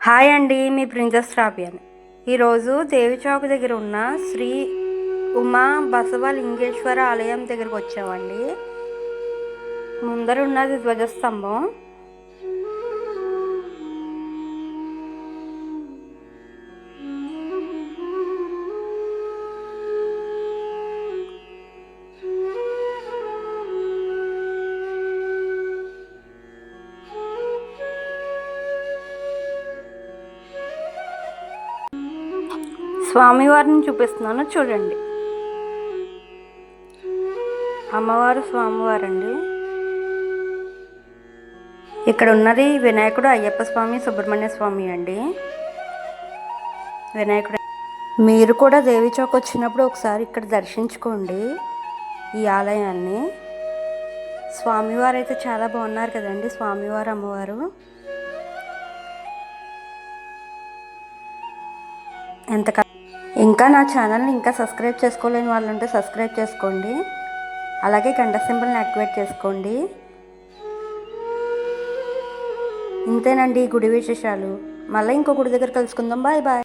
Hi అండి మీ princess రాపియన్ ఈరోజు దేవి చౌక్ దగ్గర ఉన్న శ్రీ ఉమా బసవ లింగేశ్వర ఆలయం దగ్గరకు వచ్చామండి. ముందర ఉన్నది ధ్వజస్తంభం. స్వామివారిని చూపిస్తున్నాను చూడండి. అమ్మవారు స్వామివారండి. ఇక్కడ ఉన్నది వినాయకుడు అయ్యప్ప స్వామి సుబ్రహ్మణ్య స్వామి అండి. వినాయకుడు మీరు కూడా దేవి చౌక్ వచ్చినప్పుడు ఒకసారి ఇక్కడ దర్శించుకోండి ఈ ఆలయాన్ని. స్వామివారు అయితే చాలా బాగున్నారు కదండి స్వామివారు అమ్మవారు. ఎంత ఇంకా నా ఛానల్ని ఇంకా సబ్స్క్రైబ్ చేసుకోలేని వాళ్ళు ఉంటే సబ్స్క్రైబ్ చేసుకోండి. అలాగే గంట సింబల్ని యాక్టివేట్ చేసుకోండి. ఇంతేనండి గుడి విశేషాలు. మళ్ళీ ఇంకో గుడి దగ్గర కలుసుకుందాం. Bye bye.